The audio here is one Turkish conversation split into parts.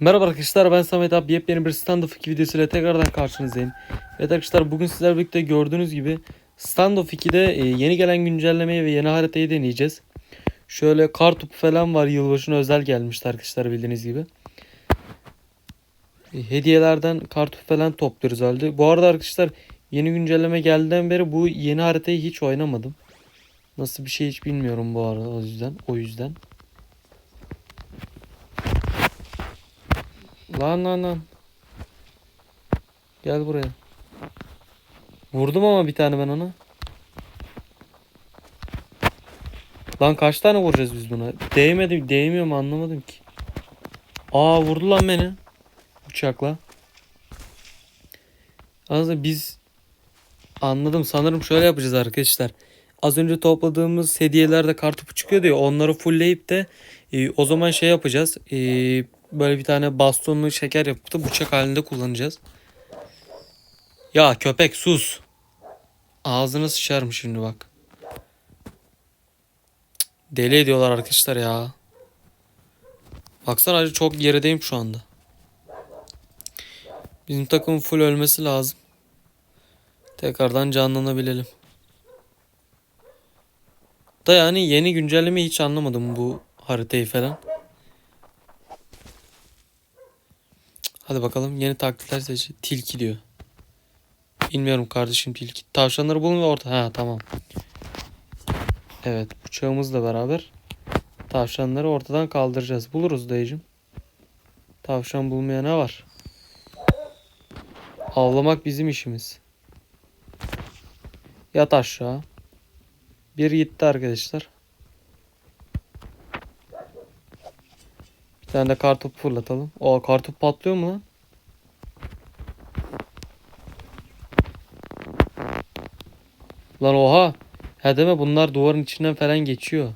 Merhaba arkadaşlar ben Samet abi yepyeni bir Standoff 2 videosuyla tekrardan karşınızdayım. Evet arkadaşlar bugün sizlerle birlikte gördüğünüz gibi Standoff 2'de e, yeni gelen güncellemeyi ve yeni haritayı deneyeceğiz. Şöyle kar topu falan var yılbaşına özel gelmişti arkadaşlar bildiğiniz gibi. E, Hediyelerden kar topu falan topluyoruz halde. Bu arada arkadaşlar yeni güncelleme geldiğinden beri bu yeni haritayı hiç oynamadım. Nasıl bir şey hiç bilmiyorum bu arada o yüzden. O yüzden. Lan lan lan. Gel buraya. Vurdum ama bir tane ben ona. Lan kaç tane vuracağız biz buna? Değmedi, değmiyor mu anlamadım ki. Aa vurdu lan beni. Bıçakla. Aslında biz anladım sanırım şöyle yapacağız arkadaşlar. Az önce topladığımız hediyelerde kartopu çıkıyordu ya onları fullleyip de e, o zaman şey yapacağız. E, böyle bir tane bastonlu şeker yapıp da bıçak halinde kullanacağız. Ya köpek sus. Ağzını sıçarım şimdi bak. Deli ediyorlar arkadaşlar ya. Baksana çok gerideyim şu anda. Bizim takımın full ölmesi lazım. Tekrardan canlanabilelim. Da yani yeni güncellemeyi hiç anlamadım bu haritayı falan. Hadi bakalım yeni taktikler seç. Tilki diyor. Bilmiyorum kardeşim tilki. Tavşanları bulun ve orta. Ha tamam. Evet bıçağımızla beraber tavşanları ortadan kaldıracağız. Buluruz dayıcım. Tavşan bulmaya ne var? Avlamak bizim işimiz. Yat aşağı. Bir gitti arkadaşlar. Bir tane de kartopu fırlatalım. O kartop patlıyor mu lan? Lan oha. Ha deme bunlar duvarın içinden falan geçiyor.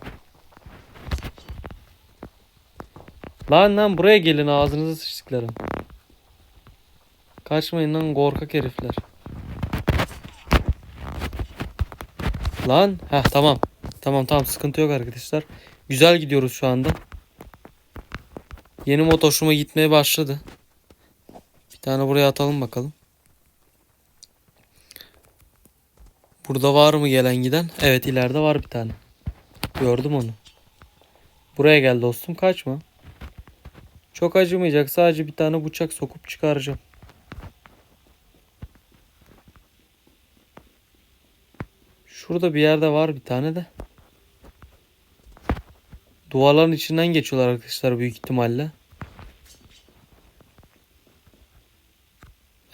Lan lan buraya gelin ağzınızı sıçtıklarım. Kaçmayın lan korkak herifler. Lan. Heh tamam. Tamam tamam sıkıntı yok arkadaşlar. Güzel gidiyoruz şu anda. Yeni mod gitmeye başladı. Bir tane buraya atalım bakalım. Burada var mı gelen giden? Evet ileride var bir tane. Gördüm onu. Buraya gel dostum kaçma. Çok acımayacak sadece bir tane bıçak sokup çıkaracağım. Şurada bir yerde var bir tane de. Duvarların içinden geçiyorlar arkadaşlar büyük ihtimalle.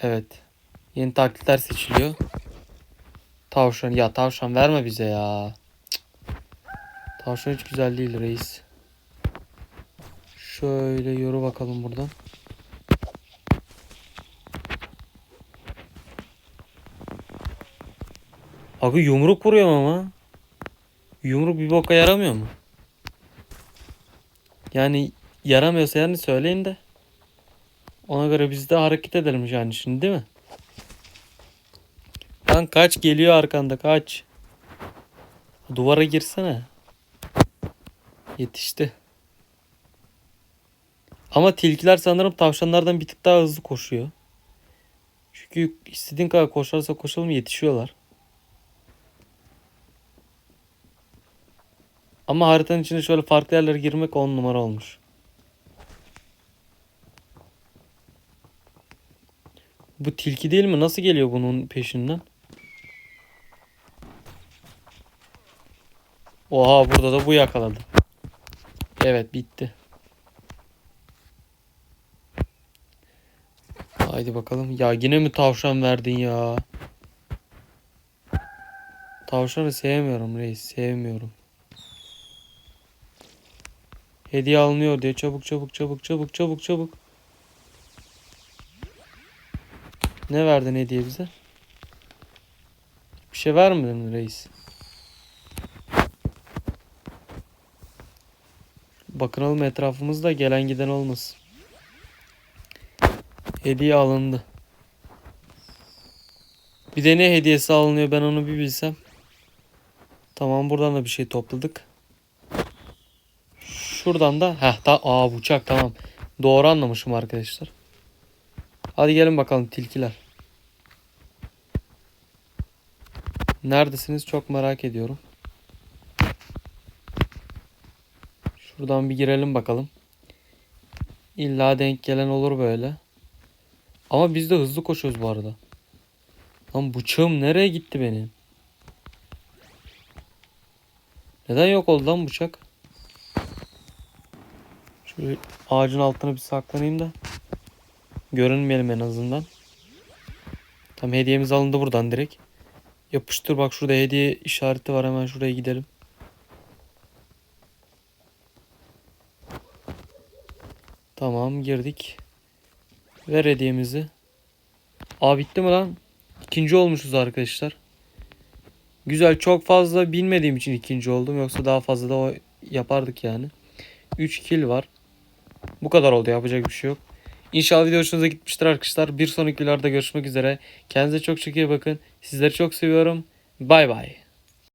Evet. Yeni taklitler seçiliyor. Tavşan. Ya tavşan verme bize ya. Cık. Tavşan hiç güzel değil reis. Şöyle yoru bakalım buradan. Abi yumruk vuruyorum ama. Yumruk bir boka yaramıyor mu? Yani yaramıyorsa yani söyleyin de. Ona göre biz de hareket edelim yani şimdi değil mi? Lan kaç geliyor arkanda kaç. Duvara girsene. Yetişti. Ama tilkiler sanırım tavşanlardan bir tık daha hızlı koşuyor. Çünkü istediğin kadar koşarsa koşalım yetişiyorlar. Ama haritanın içine şöyle farklı yerlere girmek on numara olmuş. Bu tilki değil mi? Nasıl geliyor bunun peşinden? Oha burada da bu yakaladı. Evet bitti. Haydi bakalım. Ya yine mi tavşan verdin ya? Tavşanı sevmiyorum reis. Sevmiyorum. Hediye alınıyor diye çabuk çabuk çabuk çabuk çabuk çabuk. Ne verdin hediye bize? Bir şey vermedin reis? Bakınalım etrafımızda gelen giden olmasın. Hediye alındı. Bir de ne hediyesi alınıyor ben onu bir bilsem. Tamam buradan da bir şey topladık. Şuradan da heh ta aa bıçak tamam. Doğru anlamışım arkadaşlar. Hadi gelin bakalım tilkiler. Neredesiniz çok merak ediyorum. Şuradan bir girelim bakalım. İlla denk gelen olur böyle. Ama biz de hızlı koşuyoruz bu arada. Lan bıçağım nereye gitti benim? Neden yok oldu lan bıçak? Şöyle ağacın altına bir saklanayım da. Görünmeyelim en azından. Tam hediyemiz alındı buradan direkt. Yapıştır bak şurada hediye işareti var hemen şuraya gidelim. Tamam girdik. Ver hediyemizi. Aa bitti mi lan? İkinci olmuşuz arkadaşlar. Güzel çok fazla bilmediğim için ikinci oldum. Yoksa daha fazla da yapardık yani. 3 kill var. Bu kadar oldu yapacak bir şey yok. İnşallah video hoşunuza gitmiştir arkadaşlar. Bir sonraki videolarda görüşmek üzere. Kendinize çok çok iyi bakın. Sizleri çok seviyorum. Bay bay.